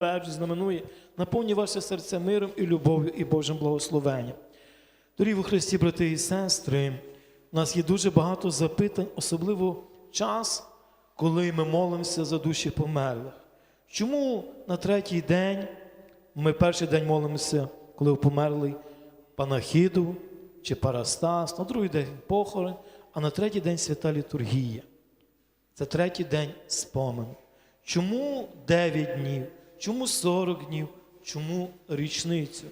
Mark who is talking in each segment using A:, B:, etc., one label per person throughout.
A: Перший знаменує, наповні ваше серце миром і любов'ю і Божим благословенням. Дорогі у Христі, брати і сестри, у нас є дуже багато запитань, особливо час, коли ми молимося за душі померлих. Чому на третій день ми перший день молимося, коли померлий панахіду чи парастас, на другий день похорон, а на третій день свята літургія. Це третій день спомену. Чому 9 днів? Чому 40 днів? Чому річницю?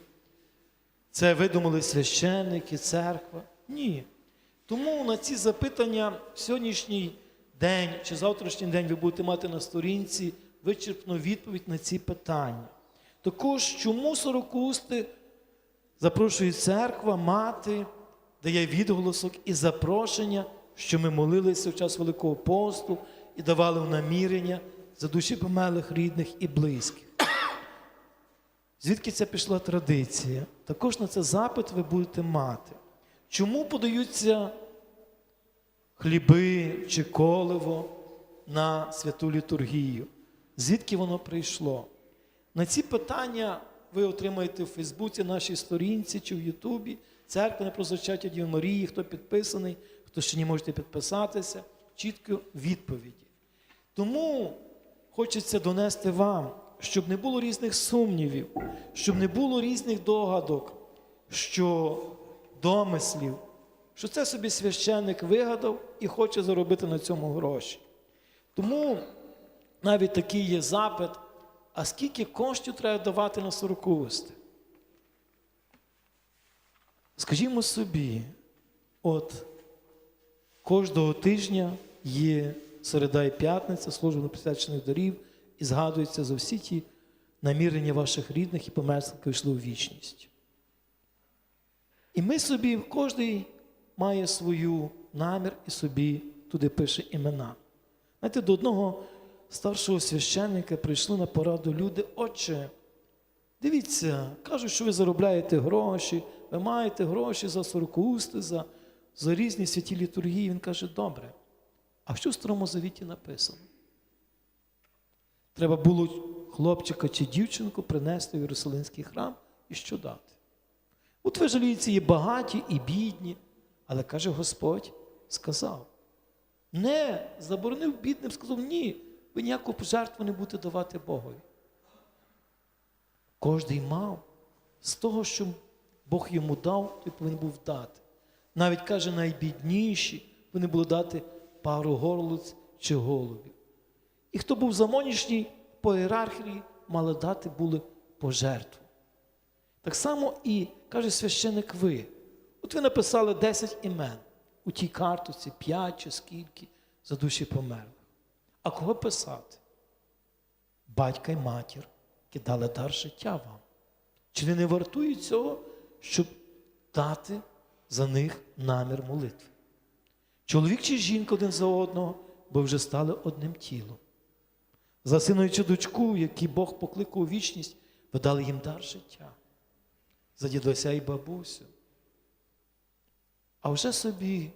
A: Це видумали священники, церква? Ні. Тому на ці запитання в сьогоднішній день чи завтрашній день ви будете мати на сторінці вичерпну відповідь на ці питання. Також, чому сорокусти запрошує церква, мати, дає відголосок і запрошення, що ми молилися в час Великого посту і давали в намірення за душі померлих рідних і близьких. Звідки ця пішла традиція? Також на це запит ви будете мати. Чому подаються хліби чи коливо на святу літургію? Звідки воно прийшло? На ці питання ви отримаєте в Фейсбуці, нашій сторінці чи в Ютубі. Церква не про зачаття Діви Марії, хто підписаний, хто ще не можете підписатися, чітко відповіді. Тому хочеться донести вам, щоб не було різних сумнівів, щоб не було різних догадок, що домислів, що це собі священник вигадав і хоче заробити на цьому гроші. Тому навіть такий є запит, а скільки коштів треба давати на сорокусти? Скажімо собі, от кожного тижня є середа і п'ятниця, служба на присвячених дорів, і згадується за всі ті намірення ваших рідних і померлих, які йшли у вічність. І ми собі, кожен має свою намір і собі туди пише імена. Знаєте, до одного старшого священника прийшли на пораду люди, отче, дивіться, кажуть, що ви заробляєте гроші, ви маєте гроші за сорокусти, за, за різні святі літургії. Він каже, добре. А що в Старому Завіті написано? Треба було хлопчика чи дівчинку принести в Єрусалимський храм і що дати. От ви жалієте, є багаті і бідні, але каже Господь, сказав. Не заборонив бідним, сказав, ні, ви ніяку пожертву не будете давати Богові. Кожний мав з того, що Бог йому дав, той повинен був дати. Навіть каже, найбідніші повинні були дати пару горлиць чи голубів. І хто був заможнішній по ієрархії, мали дати були пожертву. Так само і каже священик ви. От ви написали 10 імен у тій карточці, 5 чи скільки за душі померлих. А кого писати? Батька й матір, які дали дар життя вам. Чи не вартують цього, щоб дати за них намір молитви? Чоловік чи жінка один за одного, бо вже стали одним тілом. За сина чи дочку, які Бог покликав у вічність, ви дали їм дар життя. За дідуся і бабусю. А вже собі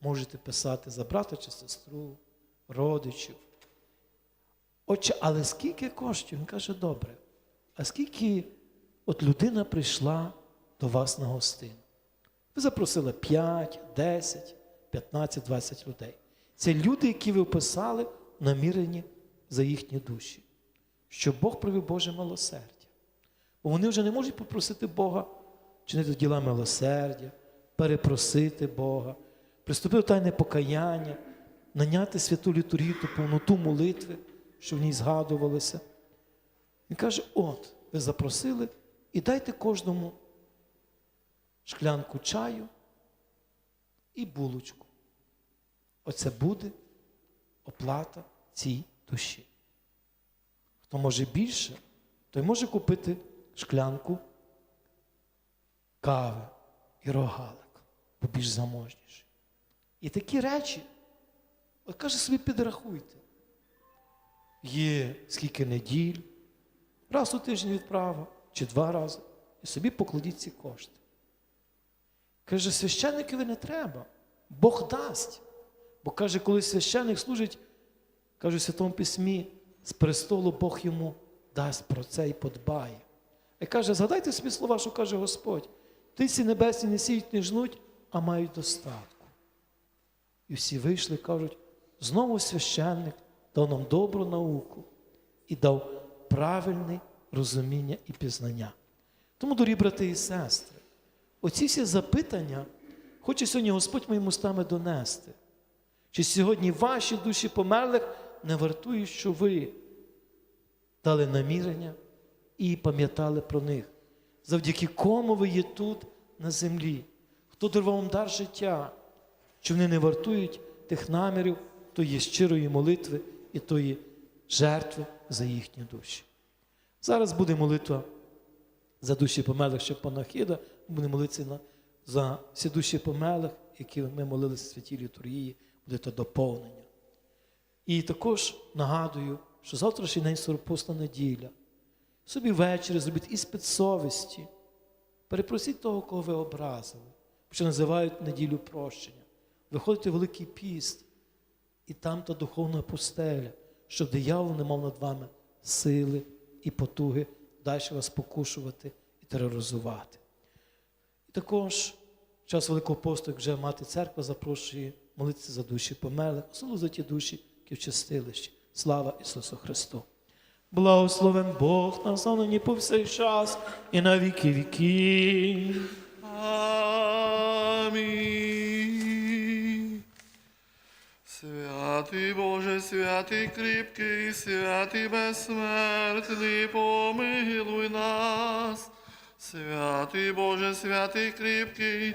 A: можете писати за брата чи сестру, родичів. Отче, але скільки коштів? Він каже, добре. А скільки от людина прийшла до вас на гостину? Ви запросили 5, 10, 15, 20 людей. Це люди, які ви описали намірені за їхні душі, щоб Бог привів Боже милосердя. Бо вони вже не можуть попросити Бога чинити діла милосердя, перепросити Бога, приступити до тайне покаяння, наняти святу літургію, ту повноту молитви, що в ній згадувалося. Він каже: от, ви запросили і дайте кожному шклянку чаю і булочку. Оце буде оплата цій душі. Хто може більше, той може купити шклянку кави і рогалик, бо більш заможніший. І такі речі, от каже собі, підрахуйте. Є скільки неділь, раз у тиждень відправа, чи два рази, і собі покладіть ці кошти. Каже, священникові не треба, Бог дасть. Бо каже, коли священник служить, каже в Святому Письмі, з престолу Бог йому дасть про це і подбає. І каже, згадайте собі слова, що каже Господь. Птиці небесні не сіють, не жнуть, а мають достатку. І всі вийшли, кажуть, знову священник дав нам добру науку і дав правильне розуміння і пізнання. Тому, дорогі брати і сестри, оці всі запитання хоче сьогодні Господь моїми устами донести. Чи сьогодні ваші душі померлих не вартують, що ви дали намірення і пам'ятали про них, завдяки кому ви є тут на землі, хто дарував вам дар життя, чи вони не вартують тих намірів, тої щирої молитви і тої жертви за їхні душі. Зараз буде молитва за душі померлих ще панахида, буде молитися за всі душі померлих, які ми молилися в святій літургії, буде то доповнення. І також нагадую, що завтрашній день Сорокпосна неділя. Собі ввечері зробіть іспит совісті. Перепросіть того, кого ви образили, що називають неділю прощення. Виходите в Великий піст, і там та духовна пустеля, щоб диявол не мав над вами сили і потуги далі вас покушувати і тероризувати. І також час Великого посту, як вже мати церква запрошує молитися за душі померлих, особливо за ті душі, які в чистилищі. Слава Ісусу Христу! Благословен Бог нас нині по всей час і на віки віків.
B: Амінь. Святий Боже, святий кріпкий, святий безсмертний, помилуй нас. Святий Боже, святий кріпкий,